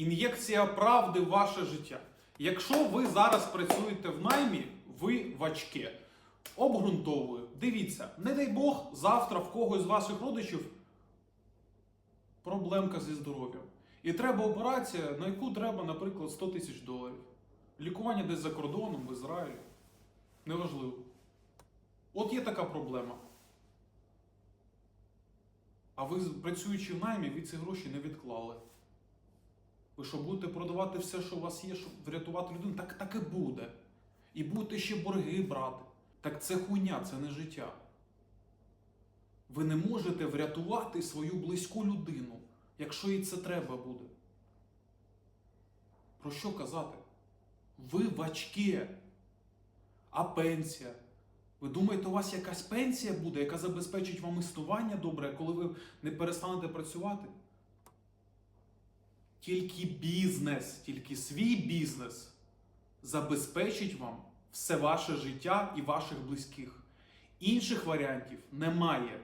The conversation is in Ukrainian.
ін'єкція правди в ваше життя. Якщо ви зараз працюєте в наймі, ви в очке. Обґрунтовую. Дивіться, не дай Бог, завтра в когось з ваших родичів проблемка зі здоров'ям. І треба операція, на яку треба, наприклад, 100 тисяч доларів. Лікування десь за кордоном, в Ізраїлі. Неважливо. От є така проблема. А ви, працюючи в наймі, ви ці гроші не відклали. Ви що будете продавати все, що у вас є, щоб врятувати людину? Так, так і буде. І будете ще борги брати. Так це хуйня, це не життя. Ви не можете врятувати свою близьку людину, якщо їй це треба буде. Про що казати? Ви в очке. А пенсія? Ви думаєте, у вас якась пенсія буде, яка забезпечить вам існування добре, коли ви не перестанете працювати? Тільки бізнес, тільки свій бізнес забезпечить вам все ваше життя і ваших близьких. Інших варіантів немає.